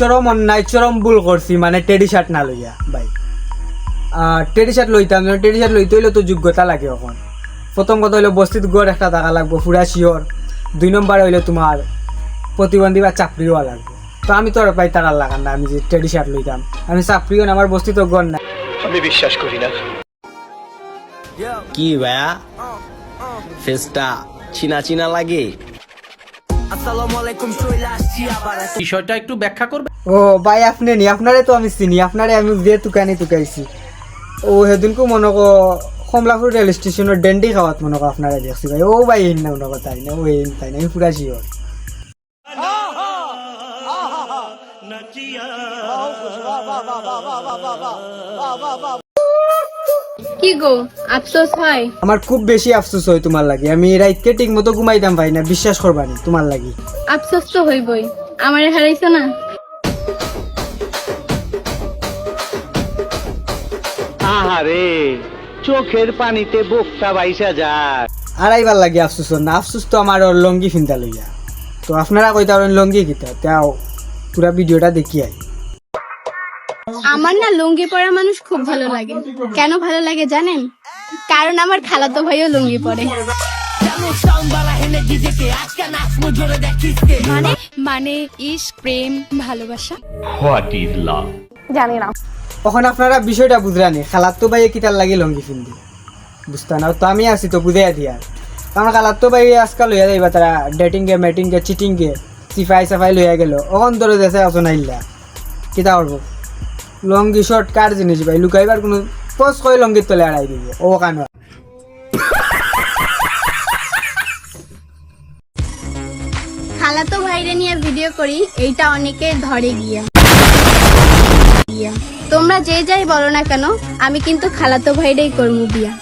চরম অন্যায় চরম ভুল করছি মানে টেডি শার্ট না লইয়া ভাই। টেডি শার্ট লইতাম টেডি শার্ট লইতে হইলে তো যোগ্যতা লাগে এখন প্রথম কথা হইলে বস্তিত গড় একটা টাকা লাগবো পুরা শিওর দুই নম্বর হইলে তোমার প্রতিবন্ধী বা চাকরিও লাগবে। তো আমি তো আর পাই টাকা লাগান না আমি যে টেডি শার্ট লইতাম। আমি চাকরিও না আমার বস্তিত গড় না আমি বিশ্বাস করি না। কি ভাইয়া? ফেসটা চিনা চিনা লাগে? বিষয়টা একটু ব্যাখ্যা করবে ও ভাই আপনি নি আপনারে তো আমি চিনি আপনারে আমি যে তুকানি তুকাইছি ও সেদিনকো মনে কো কমলাপুর রেল স্টেশনের ডেন্ডি খাওয়াত মনে কো আপনারে দেখছি ভাই ও ভাই এই না মনে কো তাই না ও এই তাই না আমি পুরা শিওর কি গো? আফসোস হয়। আমার খুব বেশি আফসোস হয় তোমার লাগি। আমি রাইতকে ঠিক মতো ঘুমাইতাম ভাই না বিশ্বাস করবানি তোমার লাগি। আফসোস তো হইবই। আমারে হারাইছো না? আহারে চোখের পানিতে বোকটা বাইসা যায়। আড়াইবার লাগি আফসোস হন না। আফসোস তো আমার ওর লঙ্গি ফিনতা লইয়া। তো আপনারা কইতা লঙ্গি কিতা? তাও পুরা ভিডিওটা দেখি আই আমার না লুঙ্গি পরা মানুষ খুব ভালো লাগে। কেন ভালো লাগে জানেন? কারণ আমার খালাতো ভাইও লুঙ্গি পরে। মানে মানে ইস প্রেম ভালোবাসা। তখন আপনারা বিষয়টা বুঝলানি খালার তো ভাই কিতার লাগে লঙ্গি ফিন্দি? বুঝতে না তো আমি আছি তো বুঝাই দিয়া। আমার খালার তো ভাই আজকাল লইয়া যাইবা তারা ডেটিং গে মেটিং গে চিটিং গে সিফাই সাফাই লইয়া গেল। অখন ধরে দেশে আসো নাইলা কিতা করব? লঙ্গি শর্ট কার জিনিস ভাই? লুকাইবার কোনো পোস্ট করে লঙ্গির তলে আড়াই দিব? ও কান খালাতো ভাইরে নিয়ে ভিডিও করি এইটা অনেকে ধরে গিয়া। গিয়া। তোমরা যে যাই বলো না কেন আমি কিন্তু খালাতো ভাইরেই করব বিয়া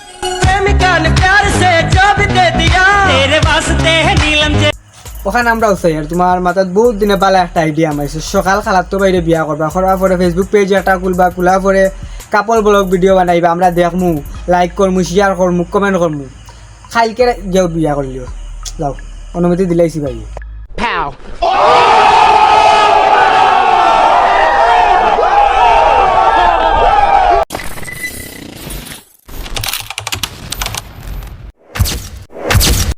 ওখানে আমরা উসাই আর তোমার মাথাত বহুত দিনে পালা একটা আইডিয়া আমাইছে সকাল খালার তো বাইরে বিয়া করবা করার পরে ফেসবুক পেজ একটা খুলবা খোলার পরে কাপল ব্লগ ভিডিও বানাইবা আমরা দেখমু লাইক করমু শেয়ার করমু কমেন্ট করমু খাইকে যাও বিয়া করলিও যাও অনুমতি দিলাইছি ভাই